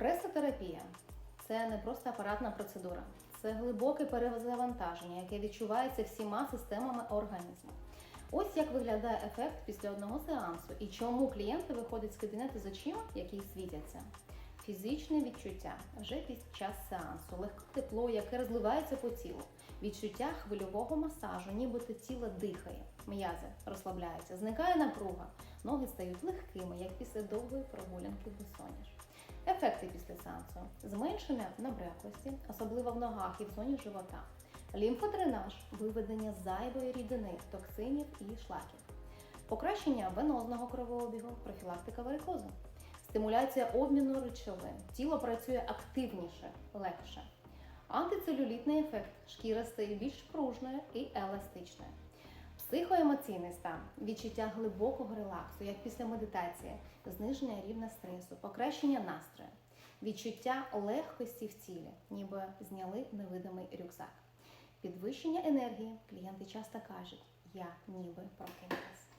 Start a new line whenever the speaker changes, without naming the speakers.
Пресотерапія це не просто апаратна процедура, це глибоке перезавантаження, яке відчувається всіма системами організму. Ось як виглядає ефект після одного сеансу і чому клієнти виходять з кабінету з очима, які світяться. Фізичне відчуття вже під час сеансу, легке тепло, яке розливається по тілу, відчуття хвильового масажу, нібито тіло дихає, м'язи розслабляються, зникає напруга, ноги стають легкими, як після довгої прогулянки босоніж. Ефекти після сеансу. Зменшення набряклості, особливо в ногах і в зоні живота, лімфодренаж, виведення зайвої рідини, токсинів і шлаків, покращення венозного кровообігу, профілактика варикозу, стимуляція обміну речовин, тіло працює активніше, легше. Антицелюлітний ефект, шкіра стає більш пружною і еластичною. Психоемоційний стан, відчуття глибокого релаксу, як після медитації, зниження рівня стресу, покращення настрою, відчуття легкості в тілі, ніби зняли невидимий рюкзак, підвищення енергії. Клієнти часто кажуть, я ніби прокинулася.